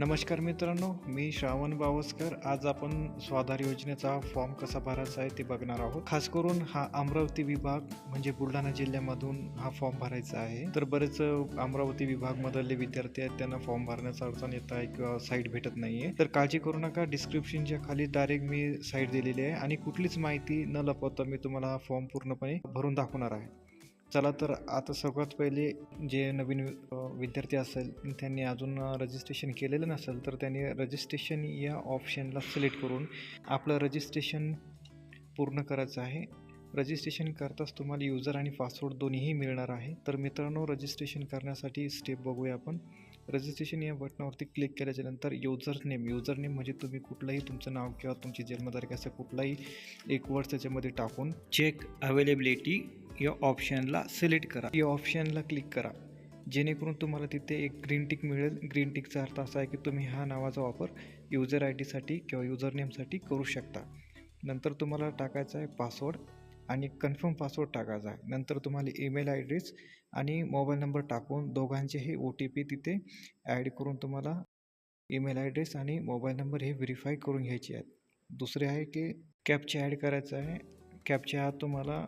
नमस्कार मित्रांनो मी श्रावण बावस्कर. आज आपण स्वाधार योजनेचा फॉर्म कसा भरायचा आहे ते बघणार आहोत. खास करून हा अमरावती विभाग म्हणजे बुलढाणा जिल्ह्यामधून हा फॉर्म भरायचा आहे. तर बरेच अमरावती विभागमधले विद्यार्थी आहेत त्यांना फॉर्म भरण्याचा अडचण येत आहे किंवा साईट भेटत नाहीये. तर काळजी करू नका डिस्क्रिप्शनच्या खाली डायरेक्ट मी साईट दिलेली आहे आणि कुठलीच माहिती न लपवता मी तुम्हाला हा फॉर्म पूर्णपणे भरून दाखवणार आहे. चला तर आता सगळ्यात पहिले जे नवीन विद्यार्थी असेल त्यांनी अजून रजिस्ट्रेशन केलेलं नसेल तर त्यांनी रजिस्ट्रेशन या ऑप्शनला सिलेक्ट करून आपलं रजिस्ट्रेशन पूर्ण करायचं आहे. रजिस्ट्रेशन करताच तुम्हाला युजर आणि पासवर्ड दोन्हीही मिळणार आहे. तर मित्रांनो रजिस्ट्रेशन करण्यासाठी स्टेप बघूया आपण. रजिस्ट्रेशन या बटनावरती क्लिक केल्याच्यानंतर युजर नेम युजर नेम म्हणजे तुम्ही कुठलंही तुमचं नाव किंवा तुमची जन्मतारीख असं कुठलाही एक वर्ड त्याच्यामध्ये टाकून चेक अवेलेबिलिटी या ऑप्शनला सिलेक्ट करा. या ऑप्शनला क्लिक करा. जेणेकरून तुम्हाला तिथे एक ग्रीन टिक मिळेल. ग्रीन टिकचा अर्थ असा आहे की तुम्ही हा नावाचा वापर युजर आय डीसाठी किंवा युजर नेमसाठी करू शकता. नंतर तुम्हाला टाकायचा आहे पासवर्ड आणि कन्फर्म पासवर्ड टाकायचा आहे. नंतर तुम्हाला ईमेल ॲड्रेस आणि मोबाईल नंबर टाकून दोघांचे हे ओ टी पी तिथे ॲड करून तुम्हाला ईमेल ॲड्रेस आणि मोबाईल नंबर हे व्हेरीफाय करून घ्यायचे आहेत. दुसरे आहे की कॅपचे ॲड करायचं आहे. कॅपच्या आत तुम्हाला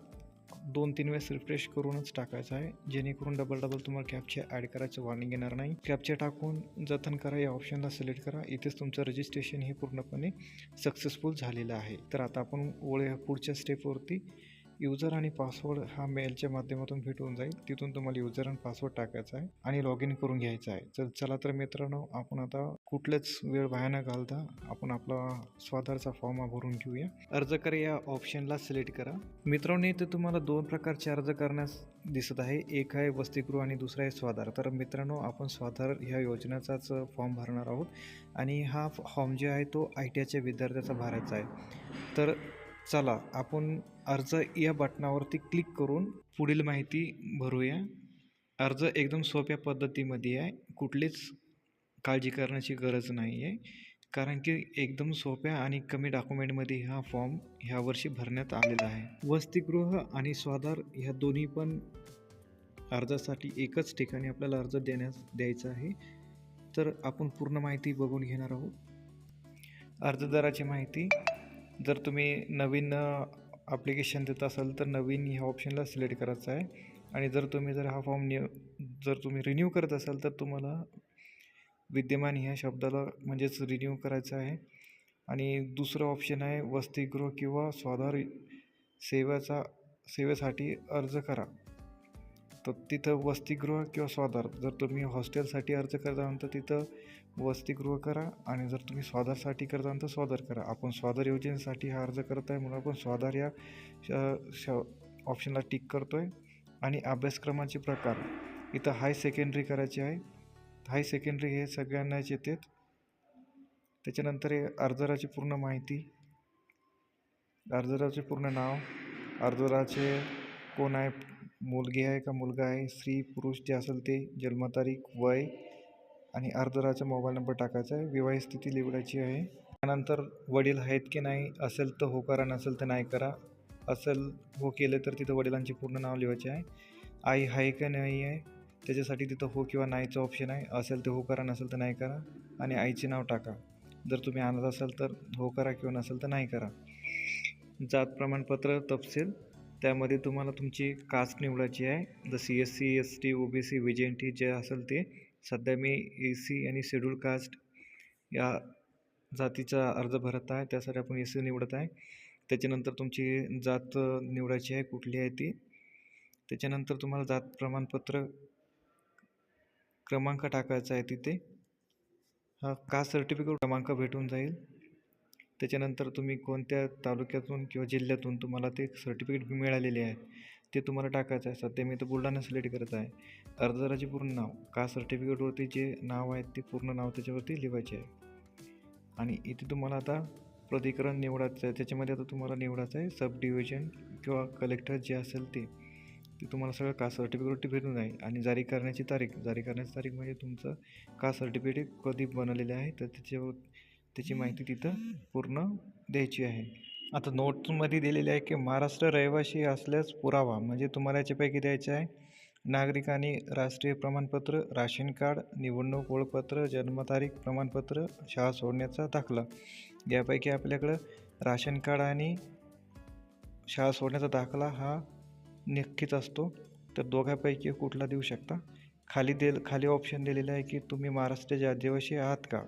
दोन तीन वेळेस रिफ्रेश करूनच टाकायचं आहे. जेणेकरून डबल डबल तुम्हाला कॅपचे ॲड करायचं वॉर्निंग येणार नाही. कॅपचे टाकून जतन करा या ऑप्शनला सिलेक्ट करा. इथेच तुमचं रजिस्ट्रेशन हे पूर्णपणे सक्सेसफुल झालेलं आहे. तर आता आपण ओळे पुढच्या स्टेपवरती युजर आणि पासवर्ड हा मेलच्या माध्यमातून भेटून जाईल. तिथून तुम्हाला युजर आणि पासवर्ड टाकायचा आहे आणि लॉग इन करून घ्यायचं आहे. तर चला तर मित्रांनो आपण आता कुठलाच वेळ वाया न घालता आपण आपला स्वाधारचा फॉर्म हा भरून घेऊया. अर्ज कर या ऑप्शनला सिलेक्ट करा. मित्रांनो इथे तुम्हाला दोन प्रकारचे अर्ज करण्यास दिसत आहे. एक आहे वसतिगृह आणि दुसरा आहे स्वाधार तर मित्रांनो आपण स्वाधार ह्या योजनेचाच फॉर्म भरणार आहोत. आणि हा फॉर्म जे आहे तो आय टी आयच्या विद्यार्थ्याचा भरायचा आहे. तर चला आपण अर्ज या बटणावरती क्लिक करून पुढील माहिती भरूया. अर्ज एकदम सोप्या पद्धतीमध्ये आहे. कुठलीच काळजी करण्याची गरज नाही आहे कारण की एकदम सोप्या आणि कमी डॉक्युमेंटमध्ये हा फॉर्म ह्या वर्षी भरण्यात आलेला आहे. वसतिगृह आणि स्वाधार ह्या दोन्ही पण अर्जासाठी एकच ठिकाणी आपल्याला अर्ज देण्यास द्यायचा आहे. तर आपण पूर्ण माहिती बघून घेणार आहोत. अर्जदाराची माहिती. जर तुम्ही नवीन ॲप्लिकेशन देत असाल तर नवीन ह्या ऑप्शनला सिलेक्ट करायचं आहे. आणि जर तुम्ही जर हा फॉर्म न्यू जर तुम्ही रिन्यू करत असाल तर तुम्हाला विद्यमान ह्या शब्दाला म्हणजेच रिन्यू करायचं आहे. आणि दुसरं ऑप्शन आहे वसतिगृह किंवा स्वाधार सेवेचा सेवेसाठी अर्ज करा. तर तिथं वसतिगृह किंवा स्वाधार जर तुम्ही हॉस्टेलसाठी अर्ज करता तर तिथं वसतिगृह करा आणि जर तुम्ही स्वाधारसाठी करता तर स्वाधार करा. आपण स्वाधार योजनेसाठी हा अर्ज करत आहे म्हणून आपण स्वाधार या श श ऑप्शनला टिक करतो आहे आणि अभ्यासक्रमाचे प्रकार. इथं हाय सेकंडरी करायची आहे. हाय सेकंडरी हे सगळ्यांनाच येतात. त्याच्यानंतर हे अर्जदाराची पूर्ण माहिती. अर्जदाराचे पूर्ण नाव. अर्जदाराचे कोण आहे मुलगी आहे का मुलगा आहे स्त्री पुरुष जे असेल ते जन्मतारीख वय आणि अर्जदाराचा मोबाईल नंबर टाकायचा आहे. विवाह स्थिती निवडायची आहे. त्यानंतर वडील आहेत की नाही असेल तर हो करा नसेल तर नाही करा. असेल हो केलं तर तिथं वडिलांचे पूर्ण नाव लिहायचे आहे. आई आहे का नाही आहे त्याच्यासाठी तिथं हो किंवा नाहीचं ऑप्शन आहे. असेल तर हो करा नसेल तर नाही करा आणि आईचे नाव टाका. जर तुम्ही आणत असाल तर हो करा किंवा नसेल तर नाही करा. जात प्रमाणपत्र तपशील त्यामध्ये तुम्हाला तुमची कास्ट निवडायची आहे. जशी S C S T O B C V J N T जे असेल ते. सध्या मी ए सी आणि शेड्यूल कास्ट या जातीचा अर्ज भरत आहे. त्यासाठी आपण ए सी निवडत आहे. त्याच्यानंतर तुमची जात निवडायची आहे. कुठली आहे ती? त्याच्यानंतर तुम्हाला जात प्रमाणपत्र क्रमांक टाकायचा आहे तिथे. हा कास्ट सर्टिफिकेट क्रमांक भेटून जाईल. त्याच्यानंतर तुम्ही कोणत्या तालुक्यातून किंवा जिल्ह्यातून तुम्हाला ते सर्टिफिकेट मिळालेले आहे ते तुम्हाला टाकायचं आहे. सध्या मी तर बुलढाणा सिलेक्ट करत आहे. अर्जदाराचे पूर्ण नाव कास्ट सर्टिफिकेटवरती जे नाव आहे ते पूर्ण नाव त्याच्यावरती लिहायचे आहे. आणि इथे तुम्हाला आता प्राधिकरण निवडायचं आहे. त्याच्यामध्ये आता तुम्हाला निवडायचं आहे. सब डिव्हिजन किंवा कलेक्टर जे असेल ते ते तुम्हाला सगळं कास्ट सर्टिफिकेटवरती भेटून जाईल. आणि जारी करण्याची तारीख जारी करण्याची तारीख म्हणजे तुमचं कास्ट सर्टिफिकेट कधी बनवलेले आहे तर त्याच्यावर त्याची माहिती तिथं पूर्ण द्यायची आहे. आता नोटमध्ये दिलेले आहे की महाराष्ट्र रहिवासी असल्यास पुरावा म्हणजे तुम्हाला याच्यापैकी द्यायचं आहे नागरिकांनी राष्ट्रीय प्रमाणपत्र राशन कार्ड निवडणूक ओळखपत्र जन्मतारीख प्रमाणपत्र शाळा सोडण्याचा दाखला. यापैकी आपल्याकडं राशन कार्ड आणि शाळा सोडण्याचा दाखला हा नक्कीच असतो. तर दोघांपैकी कुठला देऊ शकता? खाली दे खाली ऑप्शन दिलेलं आहे की तुम्ही महाराष्ट्राचे आदिवासी आहात का?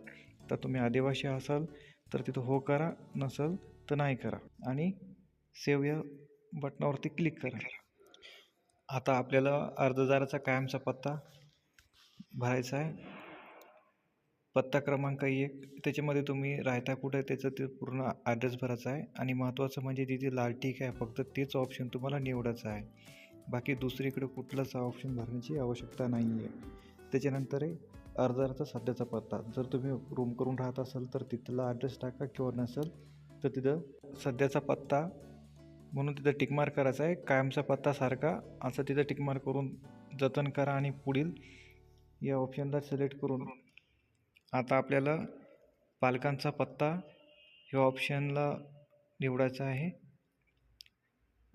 तर तुम्ही आदिवासी असाल तर तिथं हो करा नसल तर नाही करा. आणि सेव्ह या बटनावरती क्लिक करा. आता आपल्याला अर्जदाराचा कायमचा पत्ता भरायचा आहे. पत्ता क्रमांक एक त्याच्यामध्ये तुम्ही राहता कुठं आहे त्याचं ते पूर्ण ॲड्रेस भरायचा आहे. आणि महत्त्वाचं म्हणजे तिथे लालटीक आहे फक्त तेच ऑप्शन तुम्हाला निवडायचं आहे. बाकी दुसरीकडे कुठलाच ऑप्शन भरण्याची आवश्यकता नाही आहे त्याच्यानंतर अर्जाचा सध्याचा पत्ता. जर तुम्ही रूम करून राहत असाल तर तिथला ॲड्रेस टाका किंवा नसेल तर तिथं सध्याचा पत्ता म्हणून तिथं टिकमार करायचा आहे. कायमचा पत्ता सारखा असं तिथं टिकमार करून जतन करा आणि पुढील या ऑप्शनला सिलेक्ट करून आता आपल्याला पालकांचा पत्ता ह्या ऑप्शनला निवडायचा आहे.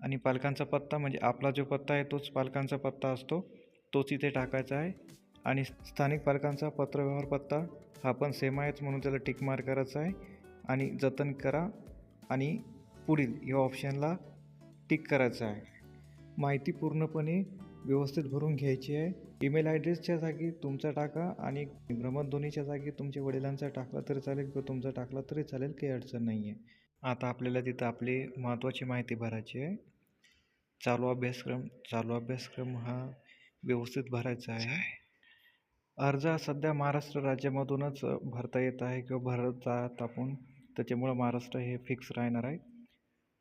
आणि पालकांचा पत्ता म्हणजे आपला जो पत्ता आहे तोच पालकांचा पत्ता असतो तोच इथे टाकायचा आहे. आणि स्थानिक पालकांचा पत्रव्यवहार पत्ता हा पण सेम आहेच म्हणून त्याला टिक करायचा आहे. आणि जतन करा आणि पुढील या ऑप्शनला टिक करायचं आहे. माहिती पूर्णपणे व्यवस्थित भरून घ्यायची आहे. ईमेल ॲड्रेसच्या जागी तुमचा टाका आणि भ्रमणध्वनीच्या जागी तुमच्या वडिलांचा टाकला तरी चालेल किंवा तुमचा टाकला तरी चालेल काही अडचण नाही आहे आता आपल्याला तिथं आपली महत्त्वाची माहिती भरायची आहे. चालू अभ्यासक्रम चालू अभ्यासक्रम हा व्यवस्थित भरायचा आहे. अर्ज हा सध्या महाराष्ट्र राज्यामधूनच भरता येत आहे किंवा भरत जात आपण. त्याच्यामुळं महाराष्ट्र हे फिक्स राहणार आहे.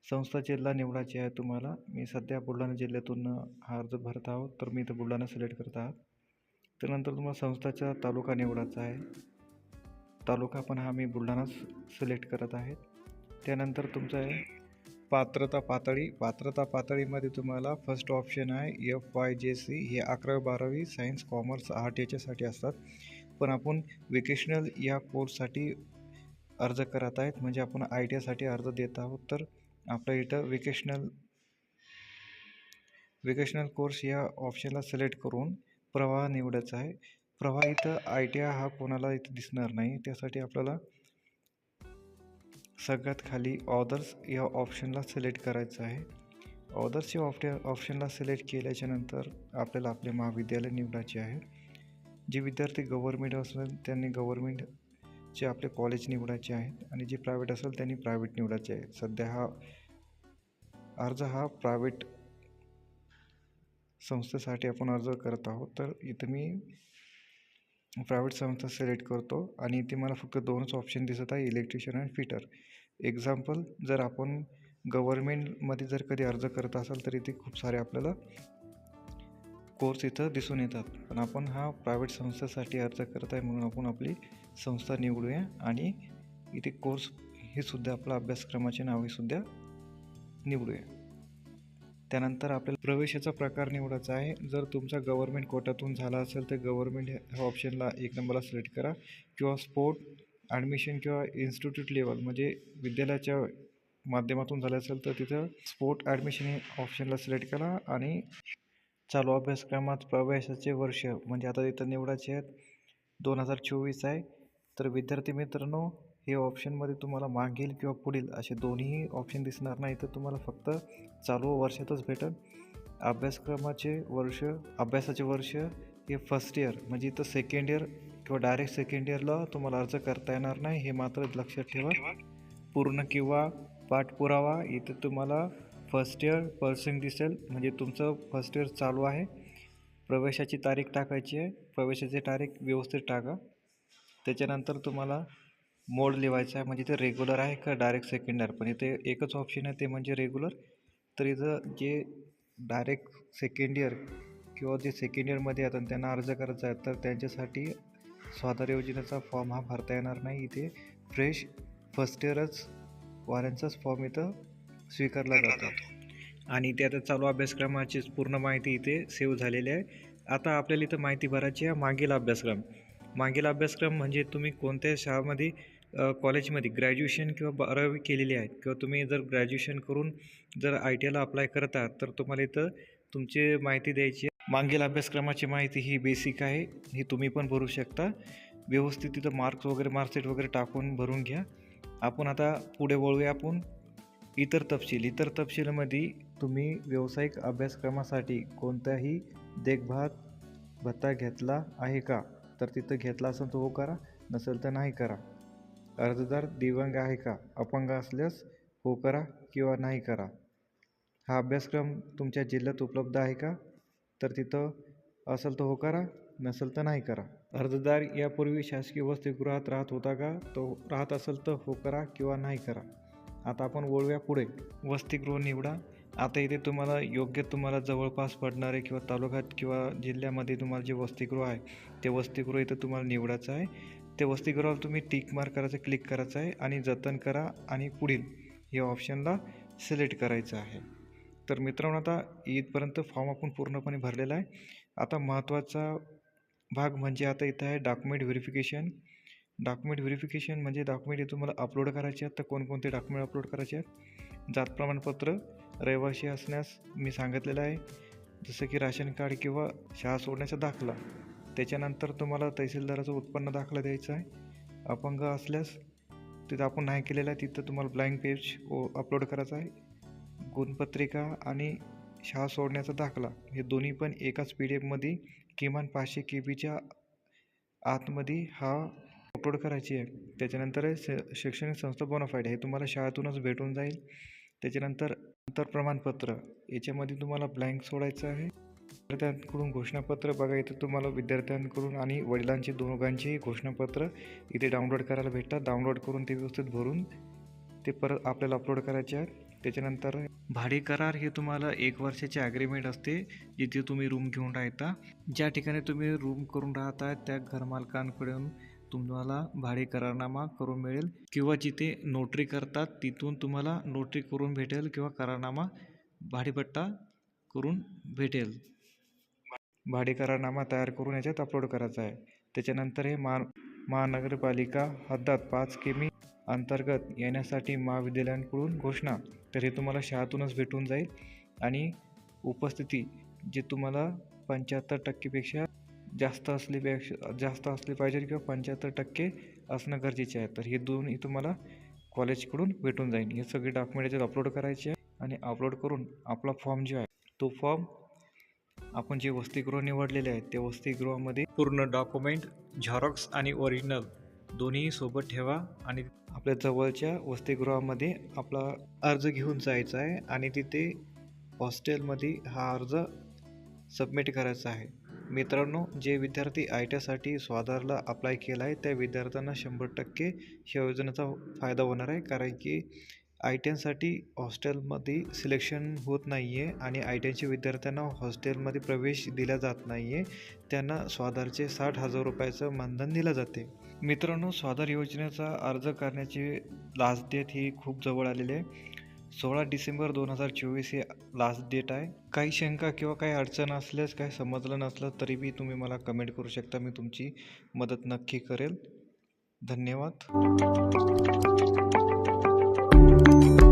संस्था जिल्हा निवडायची आहे तुम्हाला. मी सध्या बुलढाणा जिल्ह्यातून हा अर्ज भरत आहोत. तर मी इथं बुलढाणा सिलेक्ट करत आहात. त्यानंतर तुम्हाला संस्थाचा तालुका निवडायचा आहे. तालुका पण हा मी बुलढाणाच सिलेक्ट करत आहे. त्यानंतर तुमचं आहे पात्रता पातळी पात्रता पातळीमध्ये तुम्हाला फर्स्ट ऑप्शन आहे एफ वाय जे सी हे अकरावी बारावी सायन्स कॉमर्स आर्ट याच्यासाठी असतात. पण आपण वेकेशनल या कोर्ससाठी अर्ज करत आहेत. म्हणजे आपण आय टी आयसाठी अर्ज देत आहोत. तर आपल्या इथं वेकेशनल वेकेशनल कोर्स या ऑप्शनला सिलेक्ट करून प्रवाह निवडायचा आहे. प्रवाह इथं आय टी आय हा कोणाला इथं दिसणार नाही. त्यासाठी आपल्याला सगळ्यात खाली ऑदर्स या ऑप्शनला सिलेक्ट करायचं आहे. ऑदर्स या ऑप्ट ऑप्शनला सिलेक्ट केल्याच्यानंतर आपल्याला आपले महाविद्यालय निवडायचे आहे. जे विद्यार्थी गव्हर्मेंट असेल त्यांनी गव्हर्मेंटचे आपले कॉलेज निवडायचे आहेत आणि जे प्रायव्हेट असेल त्यांनी प्रायव्हेट निवडायचे आहे. सध्या हा अर्ज हा प्रायव्हेट संस्थेसाठी आपण अर्ज करत आहोत. तर इथं मी प्रायव्हेट संस्था सिलेक्ट करतो आणि इथे मला फक्त दोनच ऑप्शन दिसत आहे इलेक्ट्रिशियन आणि फिटर एक्झाम्पल जर आपण गव्हर्मेंटमध्ये जर कधी अर्ज करत असाल तर इथे खूप सारे आपल्याला कोर्स इथं दिसून येतात. पण आपण हा प्रायव्हेट संस्थेसाठी अर्ज करत आहे म्हणून आपण आपली संस्था निवडूया आणि इथे कोर्स हे सुद्धा आपल्या अभ्यासक्रमाचे नावेसुद्धा निवडूया. त्यानंतर आपल्याला प्रवेशाचा प्रकार निवडायचा आहे. जर तुमचा गव्हर्मेंट कोटातून झाला असेल तर गव्हर्मेंट ह्या ऑप्शनला एक नंबरला सिलेक्ट करा. किंवा स्पोर्ट ॲडमिशन किंवा इन्स्टिट्यूट लेवल म्हणजे विद्यालयाच्या माध्यमातून झालं असेल तर तिथं स्पोर्ट ॲडमिशन हे ऑप्शनला सिलेक्ट करा आणि चालू अभ्यासक्रमात प्रवेशाचे वर्ष म्हणजे आता तिथं निवडायचे आहेत दोन हजार चोवीस आहे. तर विद्यार्थी मित्रांनो हे ऑप्शनमध्ये तुम्हाला मागील किंवा पुढील असे दोन्ही ऑप्शन दिसणार नाही. तर तुम्हाला फक्त चालू वर्षातच भेटेल. अभ्यासक्रमाचे वर्ष अभ्यासाचे वर्ष हे फर्स्ट इयर म्हणजे इथं सेकंड इयर किंवा डायरेक्ट सेकंड इयरला तुम्हाला अर्ज करता येणार नाही. हे मात्र लक्षात ठेवा. पूर्ण किंवा पाठपुरावा इथं तुम्हाला फर्स्ट इयर पर्सिंग दिसेल. म्हणजे तुमचं फर्स्ट इयर चालू आहे. प्रवेशाची तारीख टाकायची आहे. प्रवेशाची तारीख व्यवस्थित टाका. त्याच्यानंतर तुम्हाला मोड लिवायचा आहे म्हणजे ते रेग्युलर आहे का डायरेक्ट सेकंड इयर पण इथे एकच ऑप्शन आहे ते म्हणजे रेग्युलर तर इथं जे डायरेक्ट सेकंड इयर किंवा जे सेकंड इयरमध्ये येतात त्यांना अर्ज करायचा आहे तर त्यांच्यासाठी स्वाधार योजनेचा फॉर्म हा भरता येणार नाही. इथे फ्रेश फर्स्ट इयरच वाल्यांचाच फॉर्म इथं स्वीकारला जातो. आणि ते आता चालू अभ्यासक्रमाची पूर्ण माहिती इथे सेव्ह झालेली आहे. आता आपल्याला इथं माहिती भरायची आहे मागील अभ्यासक्रम. मागील अभ्यासक्रम म्हणजे तुम्ही कोणत्या शाळेमध्ये कॉलेजमध्ये ग्रॅज्युएशन किंवा बारावी केलेली आहे किंवा तुम्ही जर ग्रॅज्युएशन करून जर आय टी आयला अप्लाय करत आहात तर तुम्हाला इथं तुमची माहिती द्यायची आहे. मागील अभ्यासक्रमाची माहिती ही बेसिक आहे. ही तुम्ही पण भरू शकता. व्यवस्थित तिथं मार्क्स वगैरे मार्कशीट वगैरे टाकून भरून घ्या. आपण आता पुढे वळूया आपण. इतर तपशील. इतर तपशीलमध्ये तुम्ही व्यावसायिक अभ्यासक्रमासाठी कोणताही देखभाल भत्ता घेतला आहे का? तर तिथं घेतला असेल तर हो करा. नसेल तर नाही करा. अर्जदार दिव्यांग आहे का? अपंग असल्यास हो करा किंवा नाही करा. हा अभ्यासक्रम तुमच्या जिल्ह्यात उपलब्ध आहे का? तर तिथं असेल तर हो करा नसेल तर नाही करा. अर्जदार यापूर्वी शासकीय वसतिगृहात राहत होता का? तो राहत असेल तर हो करा किंवा नाही करा. आता आपण वळूया पुढे. वसतिगृह निवडा. आता इथे तुम्हाला योग्य तुम्हाला जवळपास पडणारे किंवा तालुक्यात किंवा जिल्ह्यामध्ये तुम्हाला जे वसतिगृह आहे ते वसतिगृह इथं तुम्हाला निवडायचं आहे. ते वसतिगृहावर तुम्ही टिक मार्क करायचं क्लिक करायचं आहे आणि जतन करा आणि पुढील या ऑप्शनला सिलेक्ट करायचं आहे. तर मित्रांनो आता इथपर्यंत फॉर्म आपण पूर्णपणे भरलेला आहे. आता महत्त्वाचा भाग म्हणजे आता इथं आहे डॉक्युमेंट व्हेरिफिकेशन डॉक्युमेंट व्हेरिफिकेशन म्हणजे डॉक्युमेंट हे तुम्हाला अपलोड करायचे आहेत. तर कोणकोणते डॉक्युमेंट अपलोड करायचे आहेत? जात प्रमाणपत्र रहिवासी असण्यास मी सांगितलेलं आहे. जसं की राशन कार्ड किंवा शाळा सोडण्याचा दाखला. त्याच्यानंतर तुम्हाला तहसीलदाराचं उत्पन्न दाखला द्यायचा आहे. अपंग असल्यास तिथं आपण नाही केलेलं आहे तिथं तुम्हाला ब्लँक पेज अपलोड करायचं आहे. गुणपत्रिका आणि शाळा सोडण्याचा दाखला हे दोन्ही पण एकाच पी डी एफमध्ये किमान पाचशे के बीच्या आतमध्ये हा अपलोड करायची आहे. त्याच्यानंतर आहे श शैक्षणिक संस्था बोनाफाईड हे तुम्हाला शाळेतूनच भेटून जाईल. त्याच्यानंतर अंतर प्रमाणपत्र याच्यामध्ये तुम्हाला ब्लँक सोडायचं आहे. विद्यार्थ्यांकडून घोषणापत्र बघा इथं तुम्हाला विद्यार्थ्यांकडून आणि वडिलांची दोघांचेही घोषणापत्र इथे डाउनलोड करायला भेटतात. डाउनलोड करून ते व्यवस्थित भरून ते परत आपल्याला अपलोड करायचे आहेत. त्याच्यानंतर भाडे करार हे तुम्हाला एक वर्षाचे ॲग्रीमेंट असते जिथे तुम्ही रूम घेऊन राहता. ज्या ठिकाणी तुम्ही रूम करून राहता त्या घरमालकांकडून तुम्हाला भाडे करारनामा करून मिळेल. किंवा जिथे नोटरी करतात तिथून तुम्हाला नोटरी करून भेटेल किंवा करारनामा भाडेपट्टा करून भेटेल. भाडेकरारनामा तयार करून याच्यात अपलोड करायचा आहे. त्याच्यानंतर हे महा महानगरपालिका हद्दात पाच किमी अंतर्गत येण्यासाठी महाविद्यालयांकडून घोषणा. तर हे तुम्हाला शाळेतूनच भेटून जाईल. आणि उपस्थिती जे तुम्हाला पंच्याहत्तर टक्केपेक्षा जास्त असली पेक्षा जास्त असली पाहिजे किंवा पंच्याहत्तर टक्के असणं गरजेचे आहे. तर हे दोन्ही तुम्हाला कॉलेजकडून भेटून जाईल. हे सगळे डॉक्युमेंट याच्यात अपलोड करायचे आहे. आणि अपलोड करून आपला फॉर्म जो आहे तो फॉर्म आपण जे वसतिगृह निवडलेले आहे त्या वसतिगृहामध्ये पूर्ण डॉक्युमेंट झॉरॉक्स आणि ओरिजिनल दोन्ही सोबत ठेवा आणि आपल्या जवळच्या वसतिगृहामध्ये आपला अर्ज घेऊन जायचा आहे आणि तिथे हॉस्टेलमध्ये हा अर्ज सबमिट करायचा आहे. मित्रांनो जे विद्यार्थी आय टीसाठी स्वाधारला अप्लाय केला आहे त्या विद्यार्थ्यांना शंभर टक्के या योजनेचा फायदा होणार आहे कारण की आय टीसाठी हॉस्टेलमध्ये सिलेक्शन होत नाही आहे आणि आय टीच्या विद्यार्थ्यांना हॉस्टेलमध्ये प्रवेश दिला जात नाही आहे त्यांना स्वाधारचे साठ हजार रुपयाचं मानधन दिलं जाते. मित्रांनो स्वाधार योजनेचा अर्ज करण्याची लास्ट डेट ही खूप जवळ आलेली आहे. सोळा डिसेंबर दोन हजार चोवीस ही लास्ट डेट आहे. काही शंका किंवा काही अडचण असल्यास काही समजलं नसलं तरी बी तुम्ही मला कमेंट करू शकता. मी तुमची मदत नक्की करेल. धन्यवाद. Thank you.